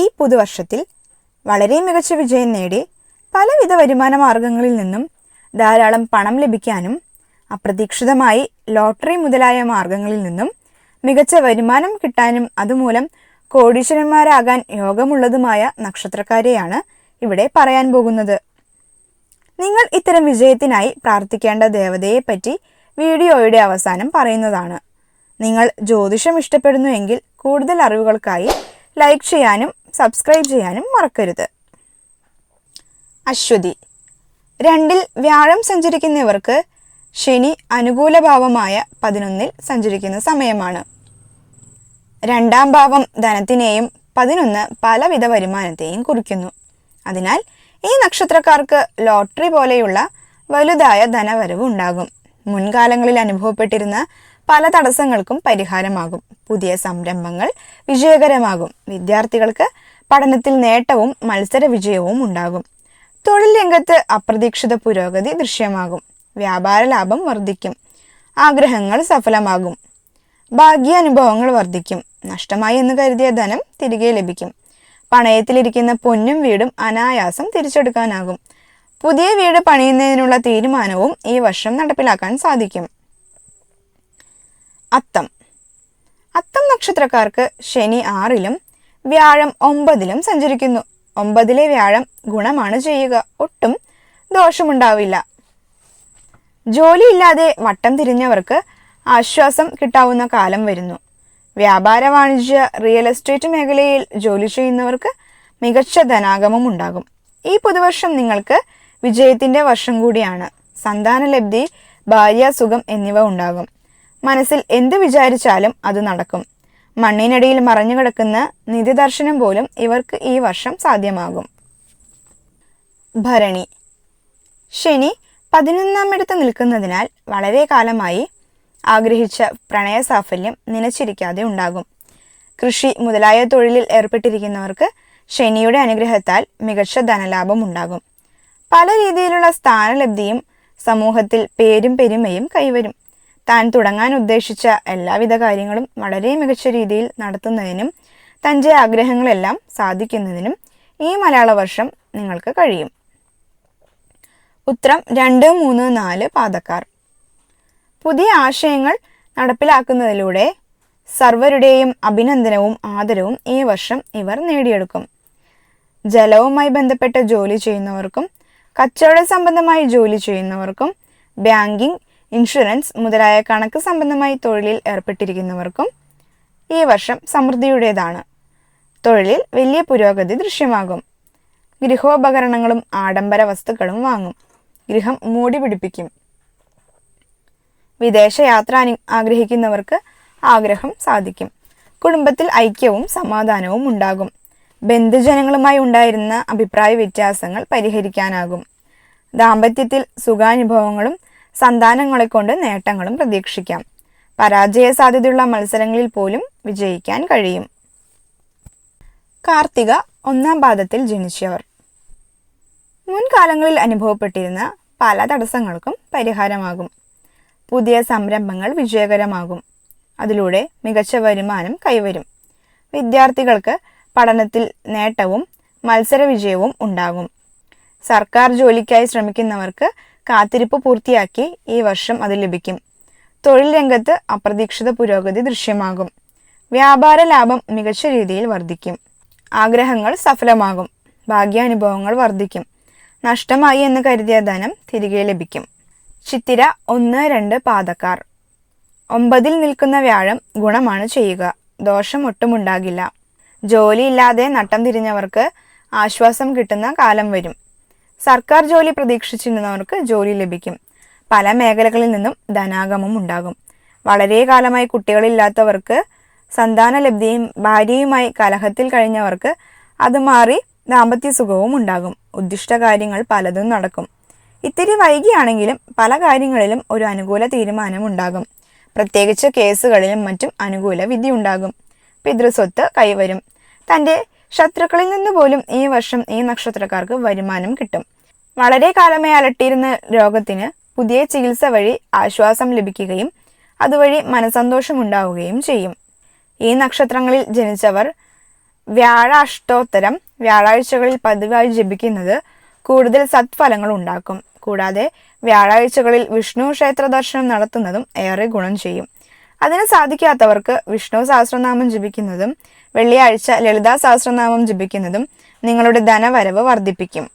ഈ പുതുവർഷത്തിൽ വളരെ മികച്ച വിജയം നേടി പലവിധ വരുമാന മാർഗങ്ങളിൽ നിന്നും ധാരാളം പണം ലഭിക്കാനും അപ്രതീക്ഷിതമായി ലോട്ടറി മുതലായ മാർഗങ്ങളിൽ നിന്നും മികച്ച വരുമാനം കിട്ടാനും അതുമൂലം കോടീശ്വരന്മാരാകാൻ യോഗമുള്ളതുമായ നക്ഷത്രക്കാരെയാണ് ഇവിടെ പറയാൻ പോകുന്നത്. നിങ്ങൾ ഇത്തരം വിജയത്തിനായി പ്രാർത്ഥിക്കേണ്ട ദേവതയെപ്പറ്റി വീഡിയോയുടെ അവസാനം പറയുന്നതാണ്. നിങ്ങൾ ജ്യോതിഷം ഇഷ്ടപ്പെടുന്നുവെങ്കിൽ കൂടുതൽ അറിവുകൾക്കായി ലൈക്ക് ചെയ്യാനും സബ്സ്ക്രൈബ് ചെയ്യാനും മറക്കരുത്. അശ്വതി. രണ്ടിൽ വ്യാഴം സഞ്ചരിക്കുന്നവർക്ക് ശനി അനുകൂല ഭാവമായ പതിനൊന്നിൽ സഞ്ചരിക്കുന്ന സമയമാണ്. രണ്ടാം ഭാവം ധനത്തിനെയും പതിനൊന്ന് പലവിധ വരുമാനത്തെയും കുറിക്കുന്നു. അതിനാൽ ഈ നക്ഷത്രക്കാർക്ക് ലോട്ടറി പോലെയുള്ള വലുതായ ധനവരവ് ഉണ്ടാകും. മുൻകാലങ്ങളിൽ അനുഭവപ്പെട്ടിരുന്ന പല തടസ്സങ്ങൾക്കും പരിഹാരമാകും. പുതിയ സംരംഭങ്ങൾ വിജയകരമാകും. വിദ്യാർത്ഥികൾക്ക് പഠനത്തിൽ നേട്ടവും മത്സര വിജയവും ഉണ്ടാകും. തൊഴിൽ രംഗത്ത് അപ്രതീക്ഷിത പുരോഗതി ദൃശ്യമാകും. വ്യാപാര ലാഭം വർദ്ധിക്കും. ആഗ്രഹങ്ങൾ സഫലമാകും. ഭാഗ്യാനുഭവങ്ങൾ വർദ്ധിക്കും. നഷ്ടമായി എന്ന് കരുതിയ ധനം തിരികെ ലഭിക്കും. പണയത്തിലിരിക്കുന്ന പൊന്നും വീടും അനായാസം തിരിച്ചെടുക്കാനാകും. പുതിയ വീട് പണിയുന്നതിനുള്ള തീരുമാനവും ഈ വർഷം നടപ്പിലാക്കാൻ സാധിക്കും. അത്തം. അത്തം നക്ഷത്രക്കാർക്ക് ശനി ആറിലും വ്യാഴം ഒമ്പതിലും സഞ്ചരിക്കുന്നു. ഒമ്പതിലെ വ്യാഴം ഗുണമാണ് ചെയ്യുക. ഒട്ടും ദോഷമുണ്ടാവില്ല. ജോലിയില്ലാതെ വട്ടം തിരിഞ്ഞവർക്ക് ആശ്വാസം കിട്ടാവുന്ന കാലം വരുന്നു. വ്യാപാര വാണിജ്യ റിയൽ എസ്റ്റേറ്റ് മേഖലയിൽ ജോലി ചെയ്യുന്നവർക്ക് മികച്ച ധനാഗമം ഉണ്ടാകും. ഈ പുതുവർഷം നിങ്ങൾക്ക് വിജയത്തിന്റെ വർഷം കൂടിയാണ്. സന്താനലബ്ധി ഭാര്യാസുഖം എന്നിവ ഉണ്ടാകും. മനസ്സിൽ എന്ത് വിചാരിച്ചാലും അത് നടക്കും. മണ്ണിനടിയിൽ മറഞ്ഞു കിടക്കുന്ന നിധിദർശനം പോലും ഇവർക്ക് ഈ വർഷം സാധ്യമാകും. ഭരണി. ശനി പതിനൊന്നാം ഇടത്ത് നിൽക്കുന്നതിനാൽ വളരെ കാലമായി ആഗ്രഹിച്ച പ്രണയ സാഫല്യം നനച്ചിരിക്കാതെ ഉണ്ടാകും. കൃഷി മുതലായ തൊഴിലിൽ ഏർപ്പെട്ടിരിക്കുന്നവർക്ക് ശനിയുടെ അനുഗ്രഹത്താൽ മികച്ച ധനലാഭം ഉണ്ടാകും. പല രീതിയിലുള്ള സ്ഥാനലബ്ധിയും സമൂഹത്തിൽ പേരും പെരുമയും കൈവരും. താൻ തുടങ്ങാൻ ഉദ്ദേശിച്ച എല്ലാവിധ കാര്യങ്ങളും വളരെ മികച്ച രീതിയിൽ നടത്തുന്നതിനും തന്റെ ആഗ്രഹങ്ങളെല്ലാം സാധിക്കുന്നതിനും ഈ മലയാള വർഷം നിങ്ങൾക്ക് കഴിയും. ഉത്തരം രണ്ട് മൂന്ന് നാല് പാതക്കാർ പുതിയ ആശയങ്ങൾ നടപ്പിലാക്കുന്നതിലൂടെ സർവരുടെയും അഭിനന്ദനവും ആദരവും ഈ വർഷം ഇവർ നേടിയെടുക്കും. ജലവുമായി ബന്ധപ്പെട്ട ജോലി ചെയ്യുന്നവർക്കും കച്ചവട സംബന്ധമായി ജോലി ചെയ്യുന്നവർക്കും ബാങ്കിംഗ് ഇൻഷുറൻസ് മുതലായ കണക്ക് സംബന്ധമായി തൊഴിലിൽ ഏർപ്പെട്ടിരിക്കുന്നവർക്കും ഈ വർഷം സമൃദ്ധിയുടേതാണ്. തൊഴിലിൽ വലിയ പുരോഗതി ദൃശ്യമാകും. ഗൃഹോപകരണങ്ങളും ആഡംബര വസ്തുക്കളും വാങ്ങും. ഗൃഹം മൂടി പിടിപ്പിക്കും. വിദേശ യാത്ര ആഗ്രഹിക്കുന്നവർക്ക് ആഗ്രഹം സാധിക്കും. കുടുംബത്തിൽ ഐക്യവും സമാധാനവും ഉണ്ടാകും. ബന്ധുജനങ്ങളുമായി ഉണ്ടായിരുന്ന അഭിപ്രായ വ്യത്യാസങ്ങൾ പരിഹരിക്കാനാകും. ദാമ്പത്യത്തിൽ സുഖാനുഭവങ്ങളും സന്താനങ്ങളെ കൊണ്ട് നേട്ടങ്ങളും പ്രതീക്ഷിക്കാം. പരാജയ സാധ്യതയുള്ള മത്സരങ്ങളിൽ പോലും വിജയിക്കാൻ കഴിയും. കാർത്തിക ഒന്നാം പാദത്തിൽ ജനിച്ചവർ. മുൻകാലങ്ങളിൽ അനുഭവപ്പെട്ടിരുന്ന പല തടസ്സങ്ങൾക്കും പരിഹാരമാകും. പുതിയ സംരംഭങ്ങൾ വിജയകരമാകും. അതിലൂടെ മികച്ച വരുമാനം കൈവരും. വിദ്യാർത്ഥികൾക്ക് പഠനത്തിൽ നേട്ടവും മത്സര വിജയവും ഉണ്ടാകും. സർക്കാർ ജോലിക്കായി ശ്രമിക്കുന്നവർക്ക് കാത്തിരിപ്പ് പൂർത്തിയാക്കി ഈ വർഷം അത് ലഭിക്കും. തൊഴിൽ രംഗത്ത് അപ്രതീക്ഷിത പുരോഗതി ദൃശ്യമാകും. വ്യാപാര ലാഭം മികച്ച രീതിയിൽ വർദ്ധിക്കും. ആഗ്രഹങ്ങൾ സഫലമാകും. ഭാഗ്യാനുഭവങ്ങൾ വർദ്ധിക്കും. നഷ്ടമായി എന്ന് കരുതിയ ധനം തിരികെ ലഭിക്കും. ചിത്തിര ഒന്ന് രണ്ട് പാതക്കാർ. ഒമ്പതിൽ നിൽക്കുന്ന വ്യാഴം ഗുണമാണ് ചെയ്യുക. ദോഷം ഒട്ടുമുണ്ടാകില്ല. ജോലിയില്ലാതെ നട്ടം തിരിഞ്ഞവർക്ക് ആശ്വാസം കിട്ടുന്ന കാലം വരും. സർക്കാർ ജോലി പ്രതീക്ഷിച്ചിരുന്നവർക്ക് ജോലി ലഭിക്കും. പല മേഖലകളിൽ നിന്നും ധനാഗമം ഉണ്ടാകും. വളരെ കാലമായി കുട്ടികളില്ലാത്തവർക്ക് സന്താന ലബ്ധിയും ഭാര്യയുമായി കലഹത്തിൽ കഴിഞ്ഞവർക്ക് അത് മാറി ദാമ്പത്യ സുഖവും ഉണ്ടാകും. ഉദ്ദിഷ്ട കാര്യങ്ങൾ പലതും നടക്കും. ഇത്തിരി വൈകിയാണെങ്കിലും പല കാര്യങ്ങളിലും ഒരു അനുകൂല തീരുമാനം ഉണ്ടാകും. പ്രത്യേകിച്ച് കേസുകളിലും മറ്റും അനുകൂല വിധി ഉണ്ടാകും. പിതൃസ്വത്ത് കൈവരും. തന്റെ ശത്രുക്കളിൽ നിന്ന് പോലും ഈ വർഷം ഈ നക്ഷത്രക്കാർക്ക് വരുമാനം കിട്ടും. വളരെ കാലമായി അലട്ടിയിരുന്ന രോഗത്തിന് പുതിയ ചികിത്സ വഴി ആശ്വാസം ലഭിക്കുകയും അതുവഴി മനസന്തോഷം ഉണ്ടാവുകയും ചെയ്യും. ഈ നക്ഷത്രങ്ങളിൽ ജനിച്ചവർ വ്യാഴ അഷ്ടോത്തരം വ്യാഴാഴ്ചകളിൽ പതിവായി ജപിക്കുന്നത് കൂടുതൽ സത്ഫലങ്ങൾ ഉണ്ടാക്കും. കൂടാതെ വ്യാഴാഴ്ചകളിൽ വിഷ്ണു ക്ഷേത്ര ദർശനം നടത്തുന്നതും ഏറെ ഗുണം ചെയ്യും. അതിന് സാധിക്കാത്തവർക്ക് വിഷ്ണു സഹസ്രനാമം ജപിക്കുന്നതും വെള്ളിയാഴ്ച ലളിതാ സഹസ്രനാമം ജപിക്കുന്നതും നിങ്ങളുടെ ധനവരവ് വർദ്ധിപ്പിക്കും.